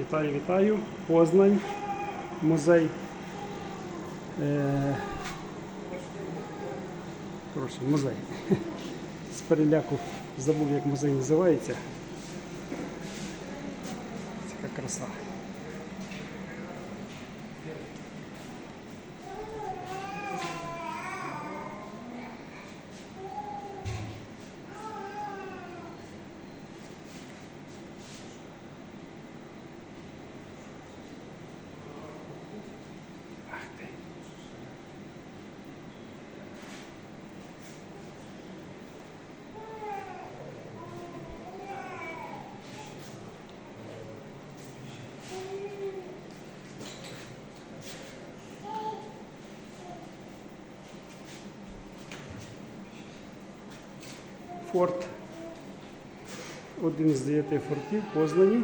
Вітаю, вітаю. Познань, музей. Е, Коротше, музей. З переляку забув, як музей називається. Така краса. Ах ти. Форт. Один з дев'яти фортів Познані.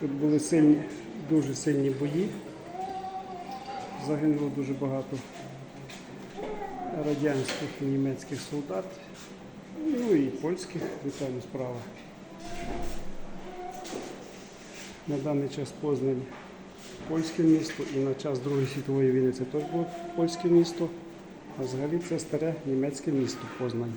Тут були сильні, дуже сильні бої. Загинуло дуже багато радянських і німецьких солдат. Ну і польських, вітаємо справа. На даний час Познань польське місто і на час Другої світової війни це теж було польське місто, а взагалі це старе німецьке місто Познань.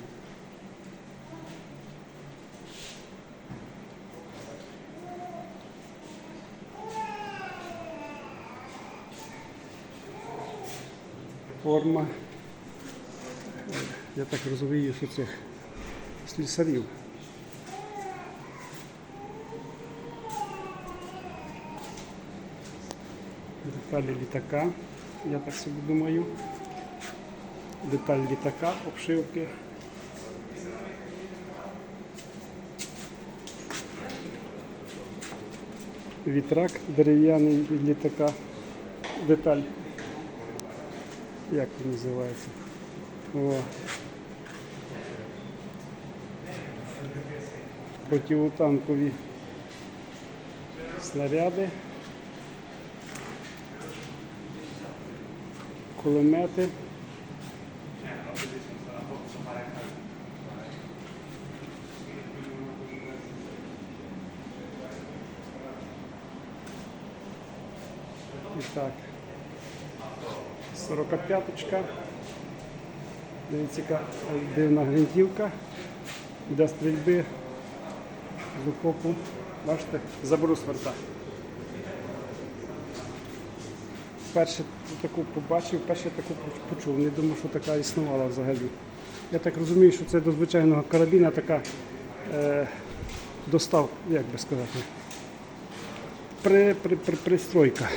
Форма. Я так розумію, що цих слісарів. Деталі літака, я так собі думаю. Деталь літака, обшивки. Вітрак дерев'яний від літака. Деталь. Як він називається? О. Противотанкові снаряди. Кулемети. І так. 45-ка. Дивіться, яка дивна гвинтівка для стрільби з окопу. Бачите, заберу сверта. Перше таку побачив, перше таку почув. Не думав, що така існувала взагалі. Я так розумію, що це до звичайного карабіна така е, достав, як би сказати, при, при, при, пристройка.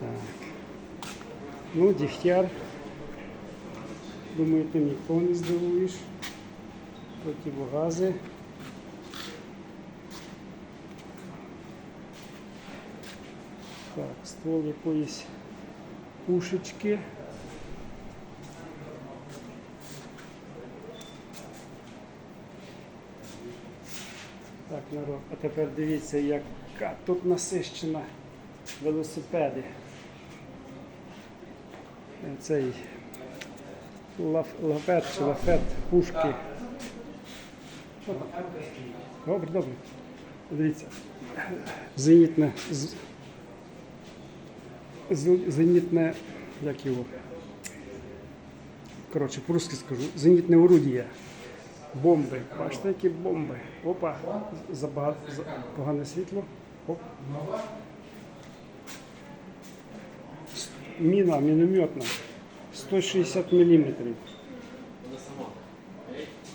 Так. Ну, дігтяр. Думаю, ти нікого не здивуєш. Противогази. Так, ствол якоїсь пушечки. Так, народ, а тепер дивіться, яка тут насищена велосипеди. Цей лаф, лафет чи лафет, пушки. Добре, добре. Дивіться. Зенітне. Зенітне, як його, коротше, по-русски скажу, зенітне орудіє. Бомби. Бачите, які бомби. Опа, забагато, за, погане світло. Оп. Міна мінометна. 160 мм.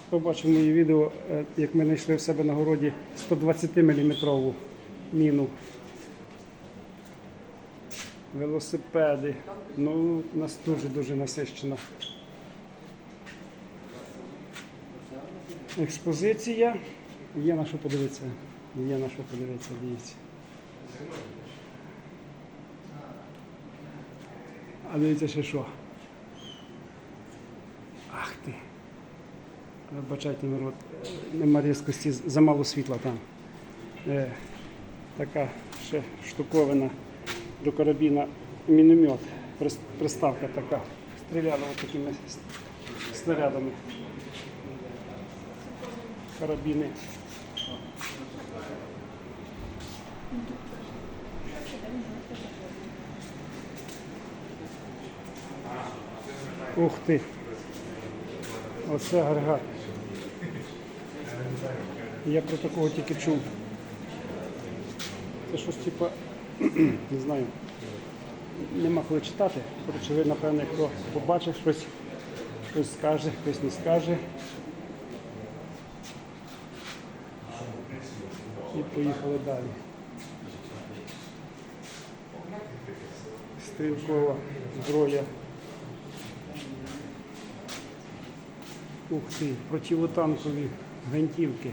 Хто бачив мої відео, е, як ми знайшли в себе на городі 120 мм міну. Велосипеди. Ну, у нас дуже-дуже насищена. Експозиція. Є на що подивитися. Є на що подивитися, дивіться. А дивіться ще що. Ах ти. Вибачайте, народ, е, нема різкості, замало світла там. Е, Така ще штуковина до карабіна міномет. Прис- Приставка така. Стріляли такими снарядами. Карабіни. Ух ти! Оце агрегат. Я про такого тільки чув. Це щось типа, не знаю, нема коли читати. Коротше, ви, напевне, хто побачив щось, щось скаже, хтось не скаже. І поїхали далі. Стрілкова зброя. Ух ти, противотанкові гвинтівки.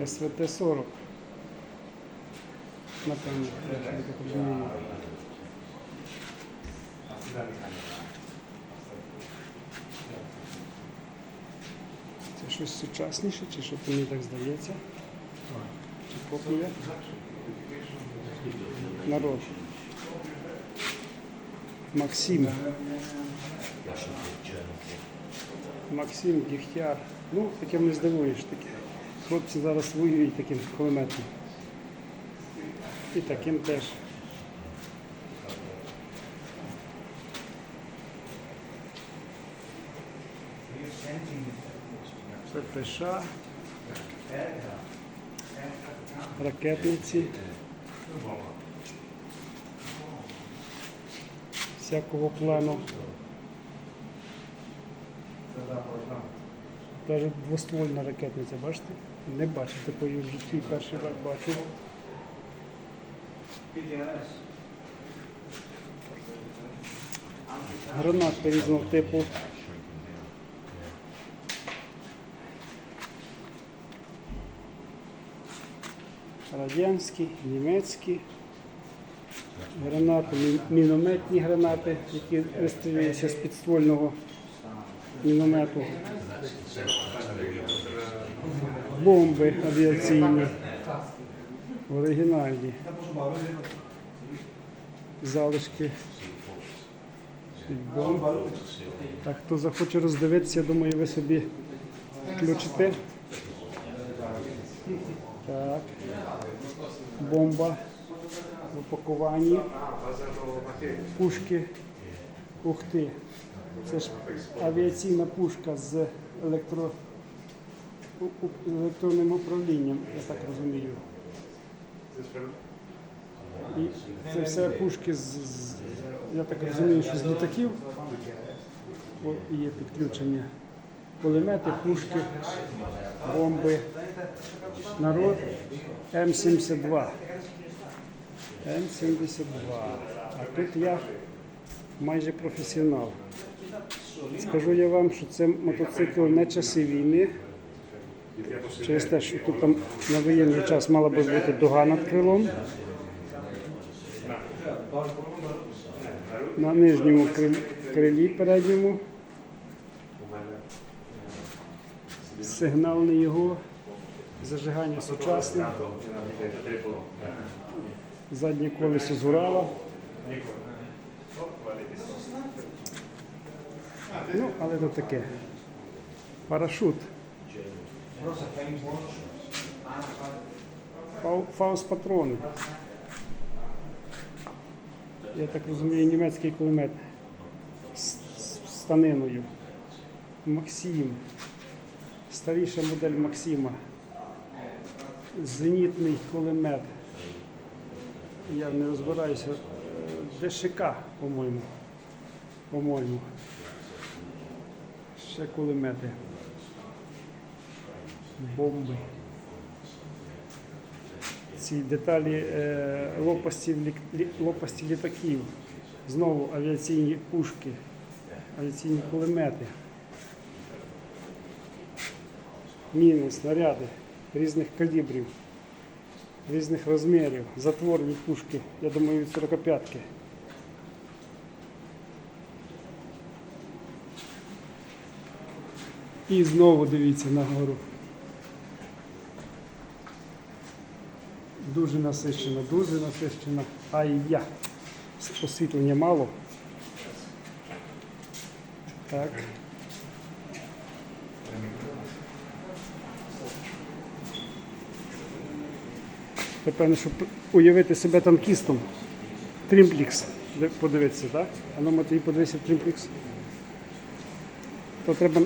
СВТ-40. Напевно, я не так розумію. Це щось сучасніше, чи що мені так здається? Чи копія? Народ. Максим. Максим Дігтяр. Ну, таким не здивуєш. Такі. Хлопці зараз воюють таким кулеметом. І таким теж. Це ПШ. Ракетниці. Всякого плану. Навіть двоствольна ракетниця, бачите? Не бачу такої в житті, перший раз бачу. Гранати різного типу. Радянські, німецькі. Гранати, мінометні гранати, які вистрілюються з підствольного міномету. Бомби авіаційні. Оригінальні. Залишки. Так, хто захоче роздивитися, думаю, ви собі включите. Так. Бомба в упакуванні. Пушки. Ух. Це ж авіаційна пушка з електро... електронним управлінням, я так розумію. І це все пушки з- я так розумію, що з літаків. О, є підключення. Кулемети, пушки, бомби. Народ М72. М72. А тут я майже професіонал. Скажу я вам, що це мотоцикл не часи війни. Через те, що тут там на воєнний час мала би бути дуга над крилом. На нижньому крилі, передньому. Сигнальний його. Зажигання сучасне. Заднє колесо з Урала. Ну, але то таке. Парашут. Фаус-патрони. Я так розумію, німецький кулемет з станиною. Максим. Старіша модель Максима. Зенітний кулемет. Я не розбираюся. ДШК, по-моєму. По-моєму. Ще кулемети. Бомби. Ці деталі е, лопастів, лі- лопасті літаків. Знову авіаційні пушки, авіаційні кулемети. Міни, снаряди різних калібрів. Різних розмірів, затворні пушки, я думаю, від 45-ки. І знову дивіться нагору. Дуже насичено, дуже насичено. Ай я. Освітлення мало. Так. Напевно, щоб уявити себе танкістом. Трімплікс. Подивитися, так? А ну Матвій, подивися Трімплікс. То треба.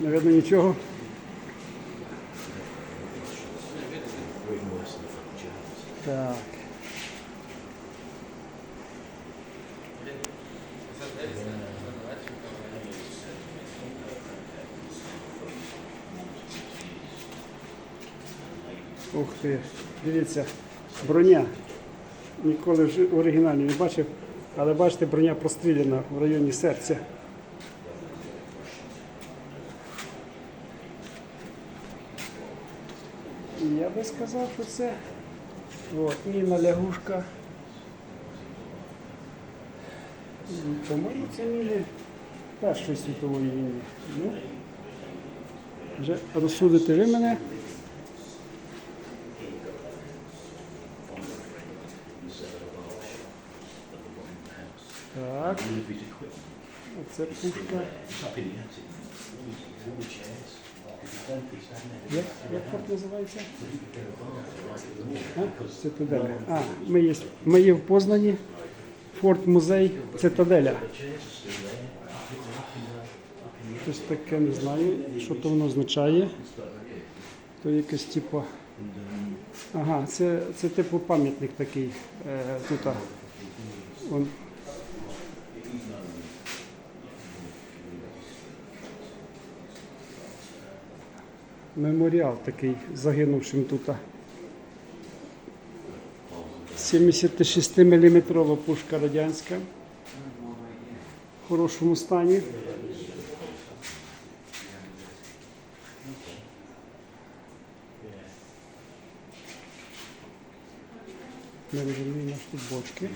Навірно, нічого. Так. Ух ти, дивіться, броня. Ніколи в жи- не бачив, але бачите, броня простріляна в районі серця. Я би сказав, що це от, міна лягушка. М, По-моєму, це міни Першої світової війни. Ну, вже розсудите ви мене. Так, оце пушка. Як, як форт називається? А? Цитаделя. А, ми є, ми є в Познані. Форт музей Цитаделя. Щось таке не знаю, що то воно означає. То якесь типу. Ага, це, це типу пам'ятник такий. Е, тут. Он. Меморіал такий загинувшим тут. 76 мм пушка радянська. В хорошому стані. Не розумію, наш тут бочки.